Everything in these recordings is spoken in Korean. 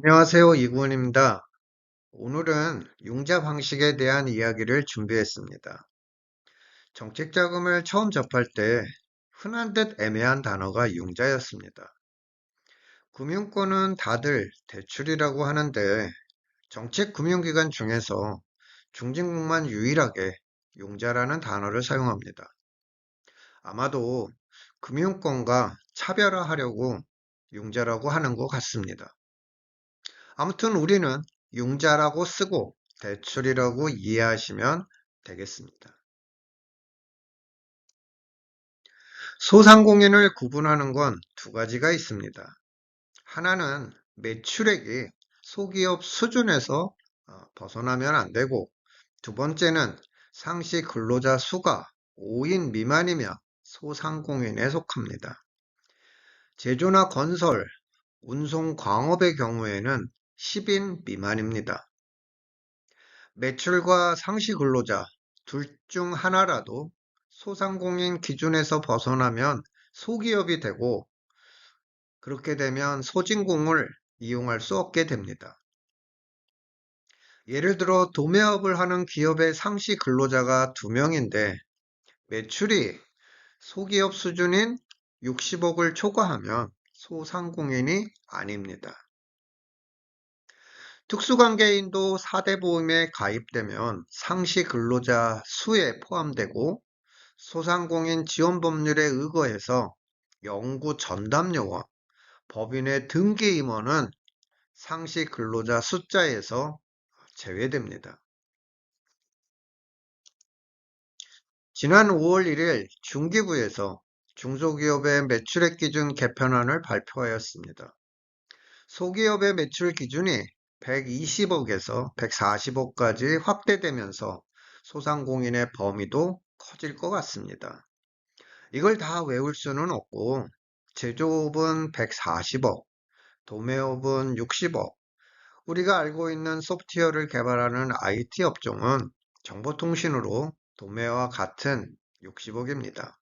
안녕하세요. 이구원입니다. 오늘은 융자 방식에 대한 이야기를 준비했습니다. 정책 자금을 처음 접할 때 흔한 듯 애매한 단어가 융자였습니다. 금융권은 다들 대출이라고 하는데 정책 금융기관 중에서 중진국만 유일하게 융자라는 단어를 사용합니다. 아마도 금융권과 차별화하려고 융자라고 하는 것 같습니다. 아무튼 우리는 융자라고 쓰고 대출이라고 이해하시면 되겠습니다. 소상공인을 구분하는 건 두 가지가 있습니다. 하나는 매출액이 소기업 수준에서 어, 벗어나면 안 되고 두 번째는 상시 근로자 수가 5인 미만이면 소상공인에 속합니다. 제조나 건설, 운송, 광업의 경우에는 10인 미만입니다. 매출과 상시 근로자 둘 중 하나라도 소상공인 기준에서 벗어나면 소기업이 되고 그렇게 되면 소진공을 이용할 수 없게 됩니다. 예를 들어 도매업을 하는 기업의 상시 근로자가 2명인데 매출이 소기업 수준인 60억을 초과하면 소상공인이 아닙니다. 특수관계인도 4대 보험에 가입되면 상시 근로자 수에 포함되고 소상공인 지원 법률에 의거해서 연구 전담 요원, 법인의 등기 임원은 상시 근로자 숫자에서 제외됩니다. 지난 5월 1일 중기부에서 중소기업의 매출액 기준 개편안을 발표하였습니다. 소기업의 매출 기준이 120억에서 140억까지 확대되면서 소상공인의 범위도 커질 것 같습니다. 이걸 다 외울 수는 없고 제조업은 140억, 도매업은 60억, 우리가 알고 있는 소프트웨어를 개발하는 IT 업종은 정보통신으로 도매와 같은 60억입니다.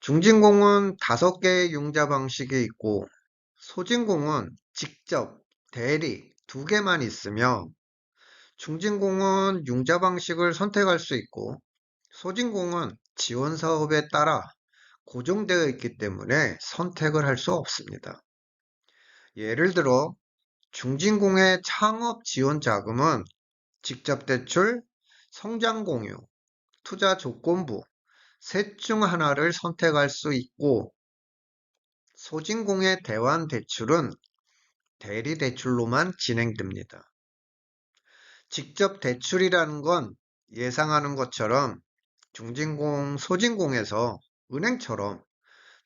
중진공은 5개의 융자 방식이 있고 소진공은 직접, 대리 두 개만 있으며 중진공은 융자 방식을 선택할 수 있고 소진공은 지원 사업에 따라 고정되어 있기 때문에 선택을 할 수 없습니다. 예를 들어 중진공의 창업 지원 자금은 직접 대출, 성장 공유, 투자 조건부 셋 중 하나를 선택할 수 있고 소진공의 대환 대출은 대리 대출로만 진행됩니다. 직접 대출이라는 건 예상하는 것처럼 중진공, 소진공에서 은행처럼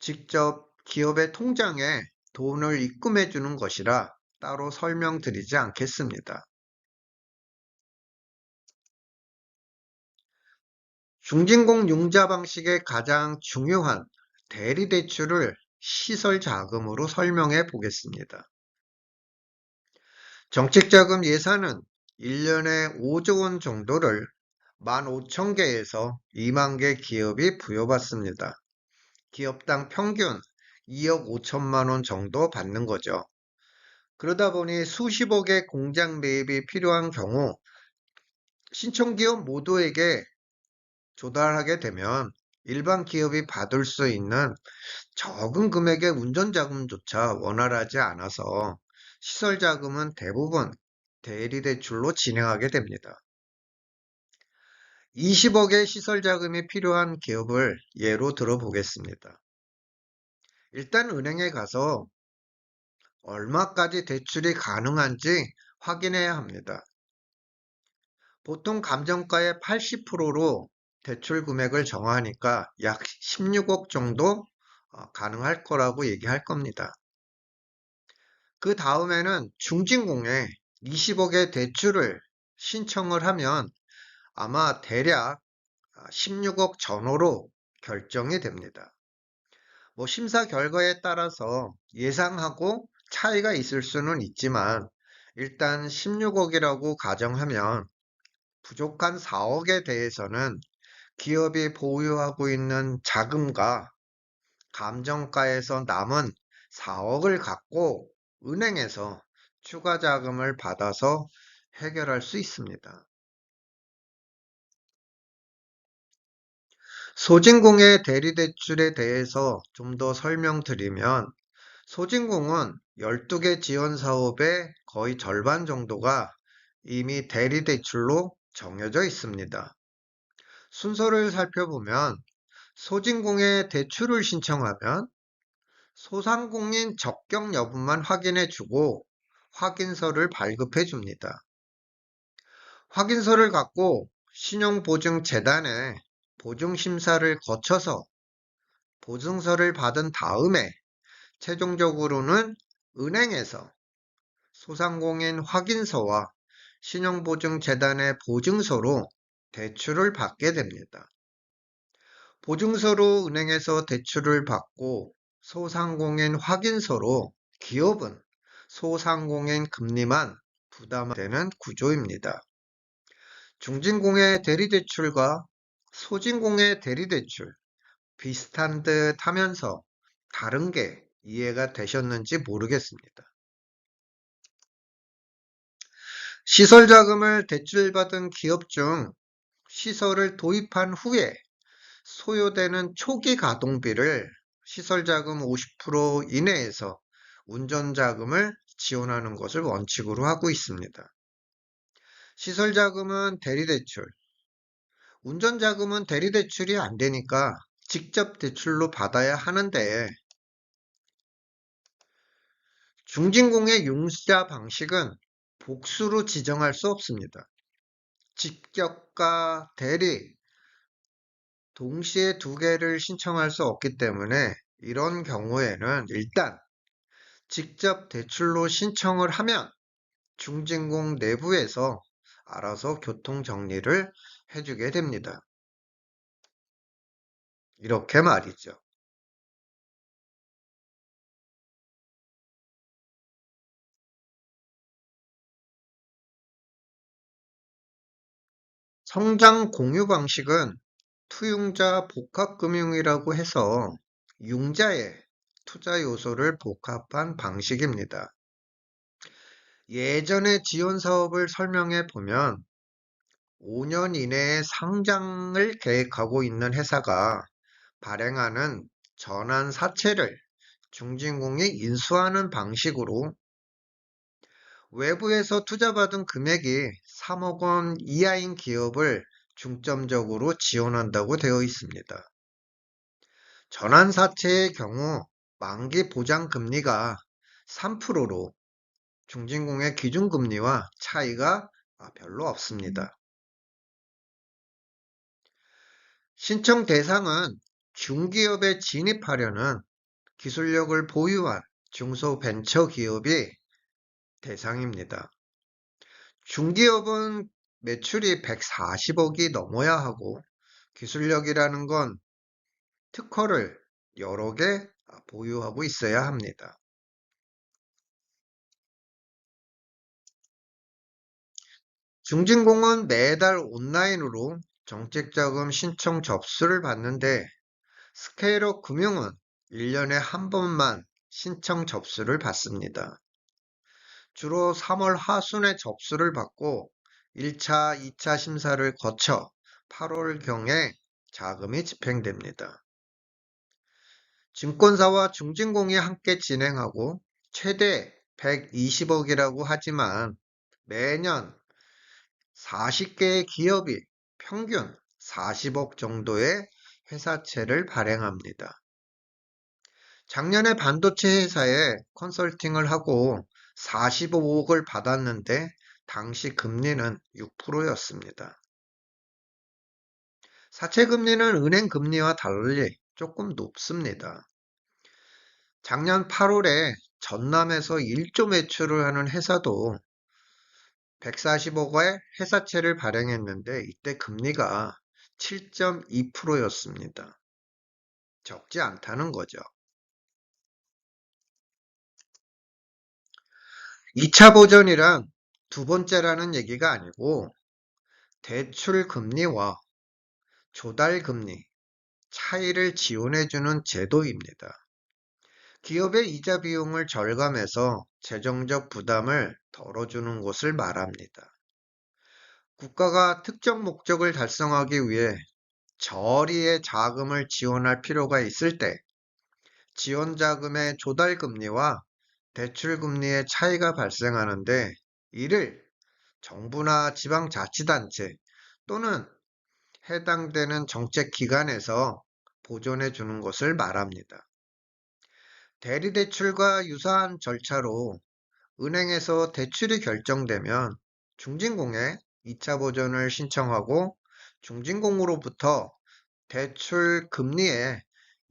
직접 기업의 통장에 돈을 입금해 주는 것이라 따로 설명드리지 않겠습니다. 중진공 융자 방식의 가장 중요한 대리 대출을 시설 자금으로 설명해 보겠습니다. 정책자금 예산은 1년에 5조 원 정도를 15,000개에서 2만 개 기업이 부여받습니다. 기업당 평균 2억 5천만 원 정도 받는 거죠. 그러다 보니 수십억의 공장 매입이 필요한 경우 신청 기업 모두에게 조달하게 되면 일반 기업이 받을 수 있는 적은 금액의 운전자금조차 원활하지 않아서 시설 자금은 대부분 대리대출로 진행하게 됩니다. 20억의 시설 자금이 필요한 기업을 예로 들어보겠습니다. 일단 은행에 가서 얼마까지 대출이 가능한지 확인해야 합니다. 보통 감정가의 80%로 대출 금액을 정하니까 약 16억 정도 어, 가능할 거라고 얘기할 겁니다. 그 다음에는 중진공에 20억의 대출을 신청을 하면 아마 대략 16억 전후로 결정이 됩니다. 뭐 심사 결과에 따라서 예상하고 차이가 있을 수는 있지만 일단 16억이라고 가정하면 부족한 4억에 대해서는 기업이 보유하고 있는 자금과 감정가에서 남은 4억을 갖고 은행에서 추가 자금을 받아서 해결할 수 있습니다. 소진공의 대리대출에 대해서 좀 더 설명드리면 소진공은 12개 지원 사업의 거의 절반 정도가 이미 대리대출로 정해져 있습니다. 순서를 살펴보면 소진공에 대출을 신청하면 소상공인 적격 여부만 확인해 주고 확인서를 발급해 줍니다. 확인서를 갖고 신용보증재단에 보증심사를 거쳐서 보증서를 받은 다음에 최종적으로는 은행에서 소상공인 확인서와 신용보증재단의 보증서로 대출을 받게 됩니다. 보증서로 은행에서 대출을 받고 소상공인 확인서로 기업은 소상공인 금리만 부담되는 구조입니다. 중진공의 대리대출과 소진공의 대리대출 비슷한 듯 하면서 다른 게 이해가 되셨는지 모르겠습니다. 시설 자금을 대출받은 기업 중 시설을 도입한 후에 소요되는 초기 가동비를 시설 자금 50% 이내에서 운전 자금을 지원하는 것을 원칙으로 하고 있습니다. 시설 자금은 대리 대출, 운전 자금은 대리 대출이 안 되니까 직접 대출로 받아야 하는데 중진공의 융자 방식은 복수로 지정할 수 없습니다. 직격과 대리 동시에 두 개를 신청할 수 없기 때문에 이런 경우에는 일단 직접 대출로 신청을 하면 중진공 내부에서 알아서 교통 정리를 해주게 됩니다. 이렇게 말이죠. 성장 공유 방식은 투융자 복합금융이라고 해서 융자의 투자 요소를 복합한 방식입니다. 예전의 지원 사업을 설명해 보면 5년 이내에 상장을 계획하고 있는 회사가 발행하는 전환 사채를 중진공이 인수하는 방식으로 외부에서 투자받은 금액이 3억 원 이하인 기업을 중점적으로 지원한다고 되어 있습니다. 전환사채의 경우 만기 보장 금리가 3%로 중진공의 기준금리와 차이가 별로 없습니다. 신청 대상은 중기업에 진입하려는 기술력을 보유한 중소벤처기업이 대상입니다. 중기업은 매출이 140억이 넘어야 하고 기술력이라는 건 특허를 여러 개 보유하고 있어야 합니다. 중진공은 매달 온라인으로 정책자금 신청 접수를 받는데 스케일업 금융은 1년에 한 번만 신청 접수를 받습니다. 주로 3월 하순에 접수를 받고 1차, 2차 심사를 거쳐 8월경에 자금이 집행됩니다. 증권사와 중진공이 함께 진행하고 최대 120억이라고 하지만 매년 40개의 기업이 평균 40억 정도의 회사채를 발행합니다. 작년에 반도체 회사에 컨설팅을 하고 45억을 받았는데 당시 금리는 6%였습니다. 사채 금리는 은행 금리와 달리 조금 높습니다. 작년 8월에 전남에서 1조 매출을 하는 회사도 140억의 회사채를 발행했는데 이때 금리가 7.2%였습니다. 적지 않다는 거죠. 2차 보전이란 두 번째라는 얘기가 아니고 대출 금리와 조달 금리 차이를 지원해주는 제도입니다. 기업의 이자 비용을 절감해서 재정적 부담을 덜어주는 것을 말합니다. 국가가 특정 목적을 달성하기 위해 저리의 자금을 지원할 필요가 있을 때 지원 자금의 조달 금리와 대출 금리의 차이가 발생하는데 이를 정부나 지방자치단체 또는 해당되는 정책기관에서 보존해 주는 것을 말합니다. 대리대출과 유사한 절차로 은행에서 대출이 결정되면 중진공에 2차 보전을 신청하고 중진공으로부터 대출 금리의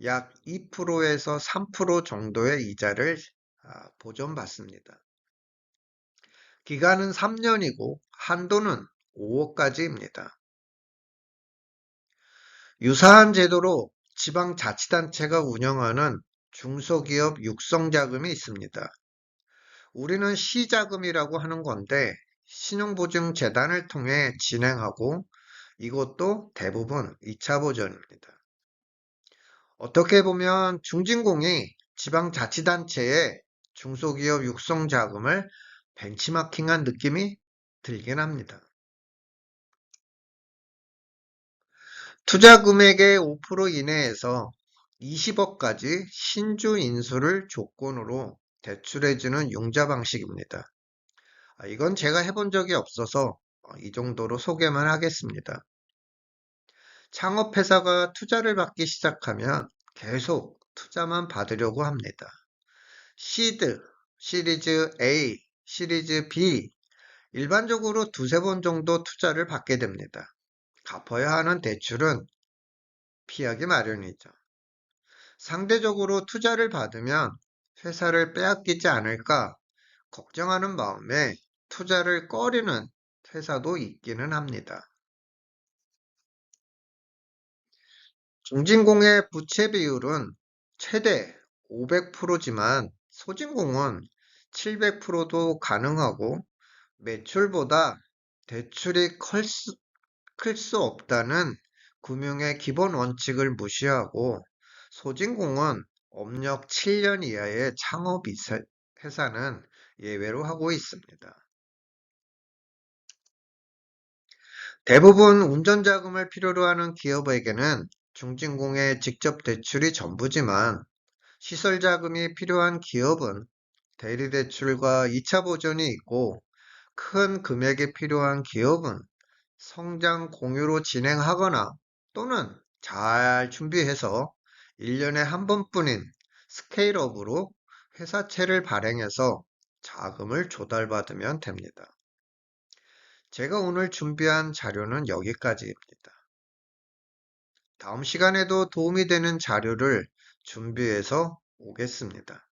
약 2%에서 3% 정도의 이자를 아, 보전받습니다. 기간은 3년이고 한도는 5억까지입니다. 유사한 제도로 지방자치단체가 운영하는 중소기업 육성자금이 있습니다. 우리는 시자금이라고 하는 건데 신용보증재단을 통해 진행하고 이것도 대부분 2차 보전입니다. 어떻게 보면 중진공이 지방자치단체의 중소기업 육성 자금을 벤치마킹한 느낌이 들긴 합니다. 투자 금액의 5% 이내에서 20억까지 신주 인수를 조건으로 대출해주는 융자 방식입니다. 아, 이건 제가 해본 적이 없어서 어, 이 정도로 소개만 하겠습니다. 창업회사가 투자를 받기 시작하면 계속 투자만 받으려고 합니다. 시드, 시리즈 A, 시리즈 B, 일반적으로 두세 번 정도 투자를 받게 됩니다. 갚아야 하는 대출은 피하기 마련이죠. 상대적으로 투자를 받으면 회사를 빼앗기지 않을까 걱정하는 마음에 투자를 꺼리는 회사도 있기는 합니다. 중진공의 부채 비율은 최대 500%지만 소진공은 700%도 가능하고 매출보다 대출이 클 수, 클 수 없다는 금융의 기본 원칙을 무시하고 소진공은 업력 7년 이하의 창업 회사는 예외로 하고 있습니다. 대부분 운전자금을 필요로 하는 기업에게는 중진공의 직접 대출이 전부지만 시설 자금이 필요한 기업은 대리 대출과 2차 보전이 있고 큰 금액이 필요한 기업은 성장 공유로 진행하거나 또는 잘 준비해서 1년에 한 번뿐인 스케일업으로 회사채를 발행해서 자금을 조달받으면 됩니다. 제가 오늘 준비한 자료는 여기까지입니다. 다음 시간에도 도움이 되는 자료를 준비해서 오겠습니다.